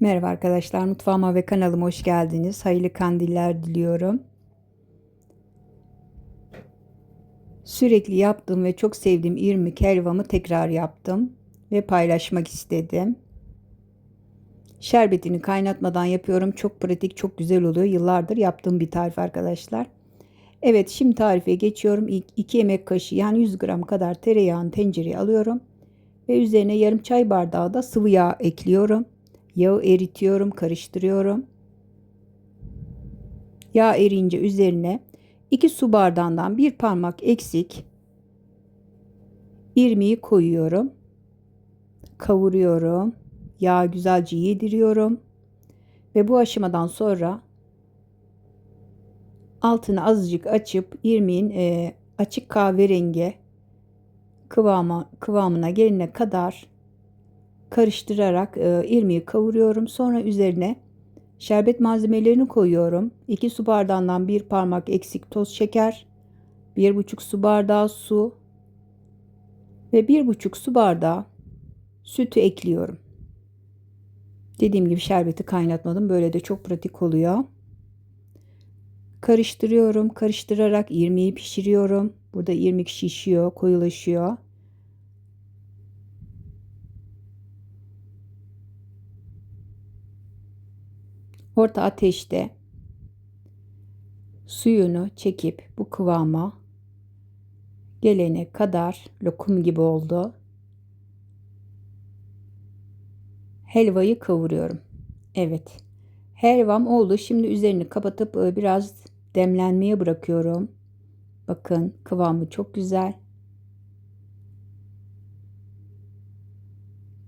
Merhaba arkadaşlar, mutfağıma ve kanalıma hoş geldiniz. Hayırlı kandiller diliyorum. Sürekli yaptığım ve çok sevdiğim irmik helvamı tekrar yaptım ve paylaşmak istedim. Şerbetini kaynatmadan yapıyorum. Çok pratik, çok güzel oluyor. Yıllardır yaptığım bir tarif arkadaşlar. Evet, şimdi tarife geçiyorum. İlk 2 yemek kaşığı yani 100 gram kadar tereyağını tencereye alıyorum ve üzerine yarım çay bardağı da sıvı yağ ekliyorum. Yağı eritiyorum, karıştırıyorum. Yağ erince üzerine 2 su bardağından bir parmak eksik irmiği koyuyorum. Kavuruyorum. Yağ güzelce yediriyorum. Ve bu aşamadan sonra altını azıcık açıp irmiğin e, açık kahverengi kıvama, kıvamına gelene kadar karıştırarak e, irmiği kavuruyorum. Sonra üzerine şerbet malzemelerini koyuyorum. 2 su bardağından bir parmak eksik toz şeker, 1,5 su bardağı su ve 1,5 su bardağı sütü ekliyorum. Dediğim gibi şerbeti kaynatmadım. Böyle de çok pratik oluyor. Karıştırıyorum. Karıştırarak irmiği pişiriyorum. Burada irmik şişiyor, koyulaşıyor. Orta ateşte suyunu çekip bu kıvama gelene kadar lokum gibi oldu. Helvayı kavuruyorum. Evet. Helvam oldu. Şimdi üzerini kapatıp e, biraz demlenmeye bırakıyorum. Bakın kıvamı çok güzel.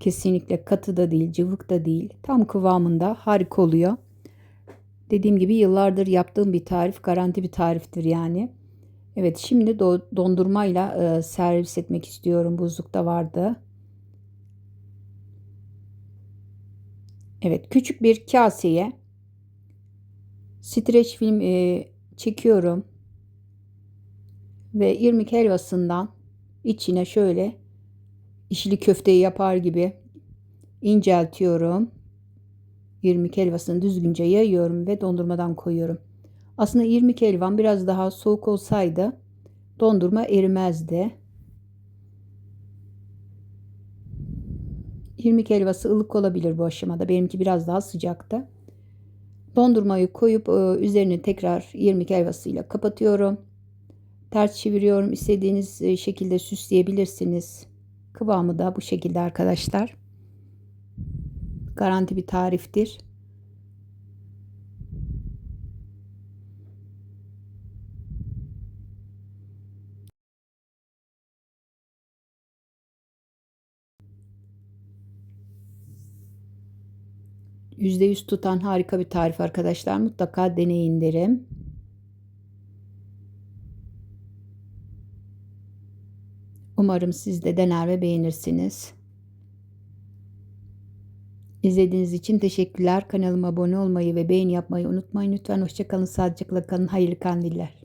Kesinlikle katı da değil, cıvık da değil. Tam kıvamında harika oluyor. Dediğim gibi yıllardır yaptığım bir tarif, garanti bir tariftir yani. Evet şimdi do dondurmayla e, servis etmek istiyorum. Buzlukta vardı. Evet küçük bir kaseye streç film e, çekiyorum. Ve irmik helvasından içine şöyle işli köfteyi yapar gibi inceltiyorum irmik helvasını düzgünce yayıyorum ve dondurmadan koyuyorum. Aslında irmik helvam biraz daha soğuk olsaydı dondurma erimezdi. İrmik helvası ılık olabilir bu aşamada. Benimki biraz daha sıcaktı. Dondurmayı koyup e, üzerini tekrar irmik helvasıyla kapatıyorum. Ters çeviriyorum. İstediğiniz e, şekilde süsleyebilirsiniz. Kıvamı da bu şekilde arkadaşlar. Garanti bir tariftir. %100 tutan harika bir tarif arkadaşlar. Mutlaka deneyin derim. Umarım siz de dener ve beğenirsiniz. İzlediğiniz için teşekkürler. Kanalıma abone olmayı ve beğeni yapmayı unutmayın. Lütfen hoşçakalın, sağlıcakla kalın. Hayırlı kandiller.